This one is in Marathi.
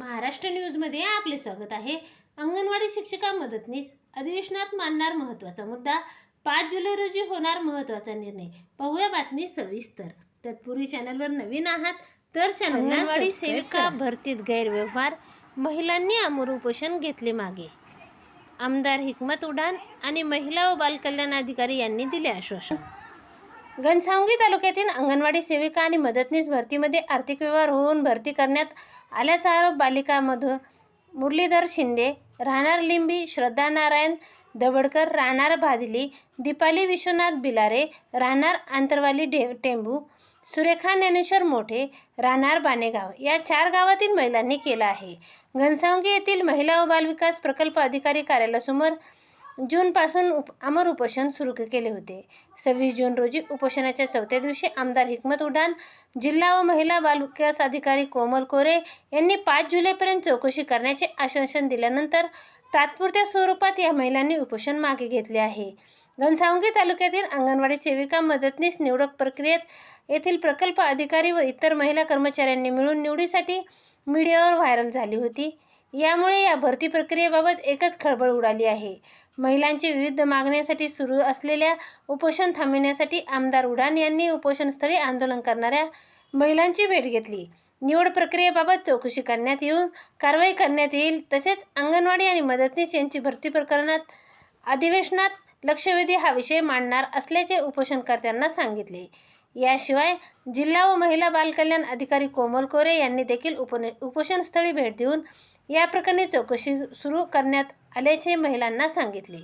महाराष्ट्र न्यूजमध्ये आपले स्वागत आहे. अंगणवाडी शिक्षिका मदतनीस अधिवेशनात मांडणार महत्त्वाचा मुद्दा पाच जुलै रोजी होणार महत्त्वाचा निर्णय. पाहूया बातमी सविस्तर. तत्पूर्वी चॅनलवर नवीन आहात तर चॅनलला सबस्क्राईब सेविका. भरतीत गैरव्यवहार महिलांनी अमर उपोषण घेतले मागे. आमदार हिकमत उडान आणि महिला व बालकल्याण अधिकारी यांनी दिले आश्वासन. घनसावंगी तालुक्यातील अंगणवाडी सेविका आणि मदतनीस भरतीमध्ये आर्थिक व्यवहार होऊन भरती करण्यात आल्याचा आरोप बालिकामधून मुरलीधर शिंदे राहणार लिंबी श्रद्धा नारायण दबडकर राहणार भादली दीपाली विश्वनाथ बिलारे राहणार आंतरवाली डे टेंबू सुरेखा ज्ञानेश्वर मोठे राहणार बाणेगाव या चार गावातील महिलांनी केला आहे. घनसावंगी येथील महिला व बालविकास प्रकल्प अधिकारी कार्यालयासमोर जूनपासून उप अमर उपोषण सुरू केले होते. सव्वीस जून रोजी उपोषणाच्या चौथ्या दिवशी आमदार हिकमत उडान जिल्हा व महिला बालविकास अधिकारी कोमल कोरे यांनी पाच जुलैपर्यंत चौकशी करण्याचे आश्वासन दिल्यानंतर तात्पुरत्या स्वरूपात या महिलांनी उपोषण मागे घेतले आहे. घनसावंगी तालुक्यातील अंगणवाडी सेविका मदतनीस निवडक प्रक्रियेत येथील प्रकल्प अधिकारी व इतर महिला कर्मचाऱ्यांनी मिळून निवडीसाठी मीडियावर व्हायरल झाली होती. यामुळे या भरती प्रक्रियेबाबत एकच खळबळ उडाली आहे. महिलांची विविध मागण्यांसाठी सुरू असलेल्या उपोषण थांबविण्यासाठी आमदार उडान यांनी उपोषणस्थळी आंदोलन करणाऱ्या महिलांची भेट घेतली. निवड प्रक्रियेबाबत चौकशी करण्यात येऊन कारवाई करण्यात येईल तसेच अंगणवाडी आणि मदतनीस यांची भरती प्रकरणात अधिवेशनात लक्षवेधी हा विषय मांडणार असल्याचे उपोषणकर्त्यांना सांगितले. याशिवाय जिल्हा व महिला बालकल्याण अधिकारी कोमल कोरे यांनी देखील उपोषणस्थळी भेट देऊन या प्रकरणी चौकशी सुरू करण्यात आल्याचे महिलांना सांगितले.